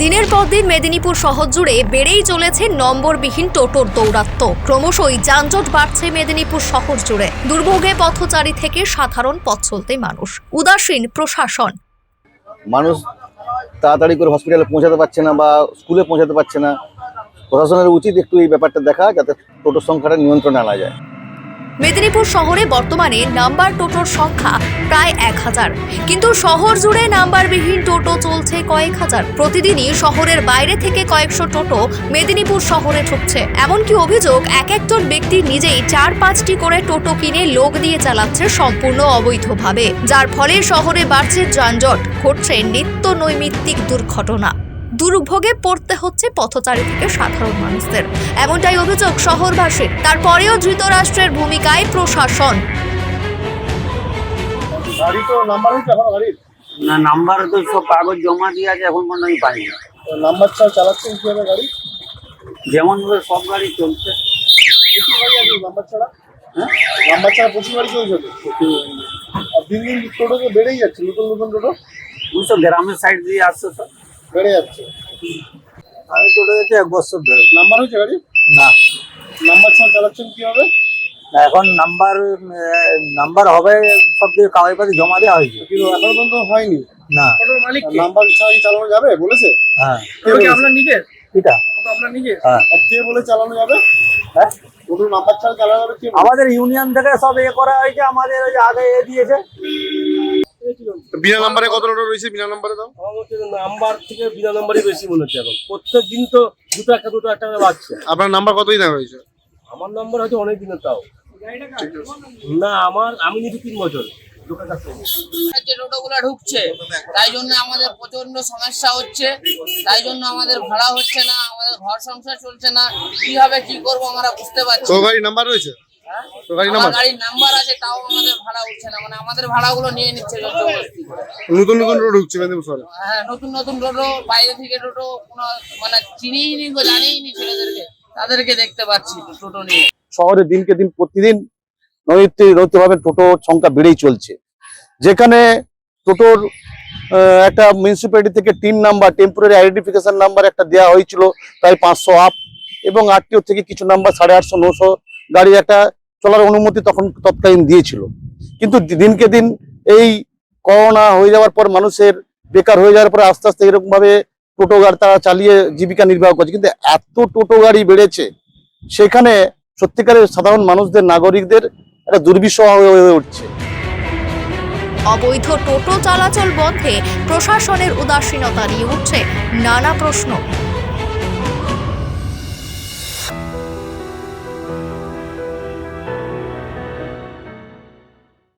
দিনের পর দিন মেদিনীপুর শহর জুড়ে বেড়েই চলেছে নম্বরবিহীন টোটোর দৌরাত্ম্য। ক্রমশই যানজট বাড়ছে মেদিনীপুর শহর জুড়ে। দুর্ভোগে পথচারী থেকে সাধারণ পথ চলতে মানুষ। উদাসীন প্রশাসন। মানুষ তাড়াতাড়ি করে হসপিটালে পৌঁছাতে পারছে না বা স্কুলে পৌঁছাতে পারছে না। প্রশাসনের উচিত একটু এই ব্যাপারটা দেখা যাতে টোটোর সংখ্যাটা নিয়ন্ত্রণে আনা যায়। মেদিনীপুর শহরে বর্তমানে নাম্বার টোটোর সংখ্যা প্রায় এক হাজার। কিন্তু শহর জুড়ে নাম্বারবিহীন টোটো চলছে কয়েক হাজার। প্রতিদিনই শহরের বাইরে থেকে কয়েকশো টোটো মেদিনীপুর শহরে ঢুকছে। এমনকি অভিযোগ, এক একজন ব্যক্তি নিজেই চার পাঁচটি করে টোটো কিনে লোক দিয়ে চালাচ্ছে সম্পূর্ণ অবৈধভাবে। যার ফলে শহরে বাড়ছে যানজট, ঘটছে নিত্য নৈমিত্তিক দুর্ঘটনা। দুর্ভোগে পড়তে হচ্ছে পথচারী থেকে সাধারণ মানুষদের। এমনটাই অভিযোগ শহরবাসীর। তারপরেও ধৃতরাষ্ট্রের ভূমিকায় প্রশাসন। গাড়ি তো নাম্বার হয়েছে এখন গাড়ির? না নাম্বার তো সব কাগজ জমা দিয়ে আছে এখন পর্যন্ত আমি পাইনি। তো নাম্বার ছাড়া চালাচ্ছেন কীভাবে গাড়ি? যেমন ভাবে সব গাড়ি চলছে। প্রচুর গাড়ি আছে নাম্বার ছাড়া? হ্যাঁ? নাম্বার ছাড়া প্রচুর গাড়ি চলছে আর দিন দিন টোটো তো বেড়েই যাচ্ছে নতুন নতুন টোটো? ওই সব গ্রামের সাইড দিয়ে আসছে সব। বেড়ে যাচ্ছে। আমি টোটো যেতে এক বছর ধরে। নাম্বার হয়েছে গাড়ি না। নাম্বার ছাড়া চালাচ্ছেন কীভাবে? এখন নাম্বার নাম্বার হবে সব দিকে কাগজপাতি জমা দেওয়া হয়েছে। কিন্তু এখনও পর্যন্ত হয়নি। না। নাম্বার ছাড়া চালানো যাবে? বলেছে? হ্যাঁ। কে আপনার নিজের? এটা। আপনার নিজের? হ্যাঁ। আর কে বলে চালানো যাবে? হ্যাঁ? নাম্বার ছাড়া চালানো যাবে কে আমাদের ইউনিয়ন থেকে সব এ করা হয়েছে আমাদের ওই যে আগে এ দিয়েছে। বিনা নাম্বারে কত টোটো রয়েছে? বিনা নাম্বারে দাও। নাম্বার থেকে বিনা নাম্বারই বেশি মনে হচ্ছে এখন। প্রত্যেক দিন তো দুটো একটা দুটো একটা করে বাড়ছে। আপনার নাম্বার কতই দেওয়া হয়েছে? আমার নাম্বার হয়তো অনেক দিনের তাও। না আমার আমি নিচ্ছি তিন বছর। যে টোটোগুলো ঢুকছে তাই জন্য আমাদের প্রচণ্ড সমস্যা হচ্ছে। তাই জন্য আমাদের ভাড়া হচ্ছে না আমাদের ঘর সংসার চলছে না। কীভাবে কি করব আমরা বুঝতে পারছি তো নাম্বার রয়েছে? নাম্বার আছে তাও আমাদের ভাড়া উঠছে না। মানে আমাদের ভাড়াগুলো নিয়ে নিচ্ছে নতুন নতুন টোটো ঢুকছে মেদিনীপুর শহরে হ্যাঁ নতুন নতুন টোটো বাইরে থেকে টোটো কোনো মানে চিনিই নি জানিই নি ছেলেদেরকে। তাদেরকে দেখতে পাচ্ছি টোটো নিয়ে। শহরে দিনকে দিন প্রতিদিন নৈত্য নৈত্যভাবে টোটোর সংখ্যা বেড়েই চলছে। যেখানে টোটোর আহ, একটা মিউনিসিপ্যালিটি থেকে TIN number temporary identification number একটা দেওয়া হয়েছিল প্রায় পাঁচশো আপ এবং আরটিও থেকে কিছু নাম্বার সাড়ে আটশো নশো গাড়ি একটা চলার অনুমতি তখন তৎকালীন দিয়েছিল। কিন্তু দিনকে দিন এই করোনা হয়ে যাওয়ার পর মানুষের বেকার হয়ে যাওয়ার পরে আস্তে আস্তে এরকম ভাবে টোটো গাড়ি তারা চালিয়ে জীবিকা নির্বাহ করছে। কিন্তু এত টোটো গাড়ি বেড়েছে, সেখানে সত্যিকারের সাধারণ মানুষদের, নাগরিকদের একটা দুর্বিষহ হয়ে উঠছে। অবৈধ টোটো চলাচল বন্ধে প্রশাসনের উদাসীনতা নিয়ে উঠছে নানা প্রশ্ন।